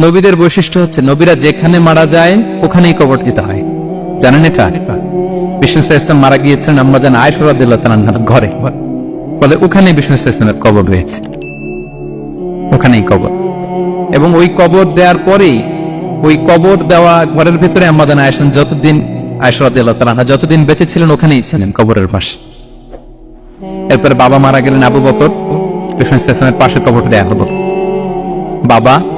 নবীদের বৈশিষ্ট্য হচ্ছে নবীরা যেখানে মারা যায়, ওখানেই কবর দিতে হয়। জানেন এটা? বিষ্ণু ইসলাম মারা গিয়েছেন আমরা জান আয়সরাদিল্লাহ ঘরে। বলে ওখানেই বিষ্ণু ইসলামের কবর রয়েছে। ওখানেই কবর। এবং ওই কবর দেওয়ার পরেই, ওই কবর দেওয়া ঘরের ভিতরে আমাদের আয়সান যতদিন আয়সরাদিল্লাহ তালা যতদিন বেঁচে ছিলেন, ওখানেই ছিলেন কবরের পাশে। এরপরে বাবা মারা গেলেন আবু বকর। বিষ্ণু ইসলামের পাশে কবর দেয়া হলো। বাবা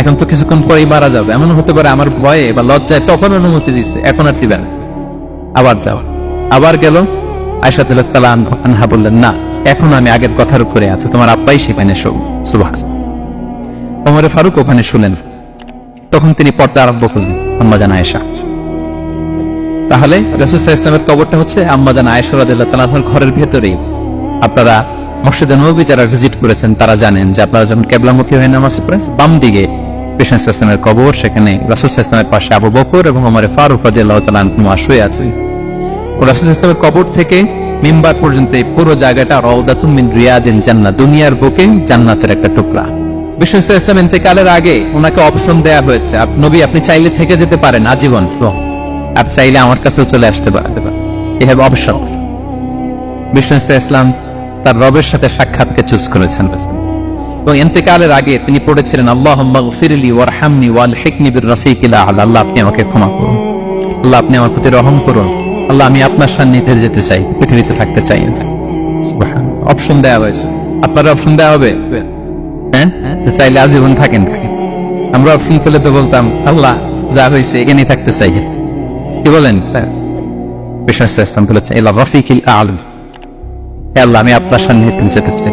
এখন তো কিছুক্ষণ পরেই মারা যাবে। এমন হতে পারে আমার ভয়ে বা লজ্জায় তখন অনুমতি দিছে, এখন আর দিবেন আবার যাও। আবার গেল। আয়সাদুল্লাহ বললেন, না, এখন আমি আগের কথার উপরে আছে। তোমার আব্বাই সেখানে সুভাষ ওমরে ফারুক ওখানে শুলেন। তখন তিনি পর্দা আরম্ভ করলেন আম্মাজান আয়েশা। তাহলে ইসলামের কবরটা হচ্ছে আম্মাজান আয়েশা রাদিল্লাহ তালাহর ঘরের ভেতরেই। আপনারা মসজিদে নবী যারা ভিজিট করেছেন, তারা জানেন যে আপনারা যখন কেবলামুখী হয়ে নামাজ পড়েন বাম দিকে কৃষ্ণ ইসলামের কবর, সেখানে রাসুল ইসলামের পাশে আবু বকর এবং আমার ফারুক রাদিয়াল্লাহু তাআলা আনহুমা শুয়ে রাসুল ইসলামের কবর থেকে মিম্বার পর্যন্ত এই পুরো জায়গাটা রওদাতুম মিন রিয়াদিল জান্নাত, দুনিয়ার বুকে জান্নাতের একটা টুকরা। ইসলাম ইন্তেকালের আগে ওনাকে অপশন দেয়া হয়েছে। নবী, আপনি চাইলে থেকে যেতে পারেন, আজীবন। আর চাইলে আমার কাছেও চলে আসতে পারতে পারেন হ্যাভ অপশন ইসলাম তার রবের সাথে সাক্ষাৎকে চুজ করেছেন। এবং ইন্তেকালের আগে তিনি পড়েছিলেন আল্লাহ আল্লাহ, আপনি আমাকে ক্ষমা করুন। আল্লাহ, আপনি আমার প্রতি রহম করুন। আল্লাহ, আমি আপনার সান্নিধ্যে যেতে চাই, পৃথিবীতে থাকতে চাই। অপশন দেওয়া হয়েছে। আপনার অপশন দেওয়া হবে? হ্যাঁ? চাইলে আজীবন থাকেন। আমরা অপশন পেলে তো বলতাম, আল্লাহ, যা হয়েছে, এখানেই থাকতে চাই। কি বলেন? বিশ্বাস ইসলাম আলম আল্লাহ, আমি আপনার সান্নিধ্যে যেতে চাই।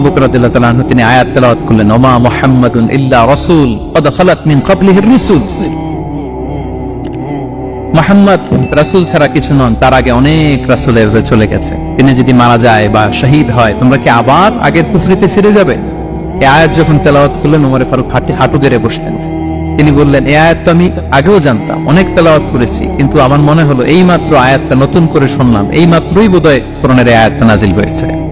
তিনি চলে গেছে। তিনি যদি মারা যায় বা শহীদ হয়, তোমরা কি আবার আগের পুফরিতে ফিরে যাবে? এ আয়াত যখন তেলাওয়াত করলেন, ওমরে ফারুক হাঁটি, হাঁটু গেড়ে বসলেন। তিনি বললেন এ আয়াত আমি আগেও জানতাম, অনেক তেলাওয়াত করেছি, কিন্তু আমার মনে হলো এই মাত্র আয়াতটা নতুন করে শুনলাম এই মাত্রই বোধহয় কোরআনের আয়াতটা নাজিল হয়েছে।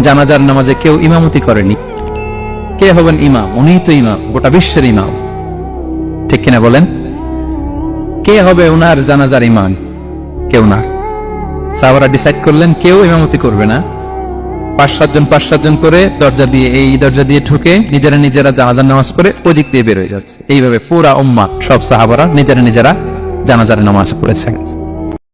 জানাজার নামাজে কেউ ইমামতি করেনি। কে হবেন ইমাম? উনিই তো ইমাম, গোটা বিশ্বের ইমাম। ঠিক কিনা বলেন? কে হবে ওনার জানাজার ইমাম? কেউ না। সাহাবারা ডিসাইড করলেন, কেউ ইমামতি করবে না। পাঁচ সাতজন পাঁচ সাতজন করে দরজা দিয়ে, এই দরজা দিয়ে ঢুকে নিজেরা নিজেরা জানাজার নামাজ পড়ে ওদিক দিয়ে বের হয়ে যাচ্ছে। এইভাবে পুরা উম্মা সব সাহাবারা নিজেরা নিজেরা জানাজার নামাজ পড়েছে।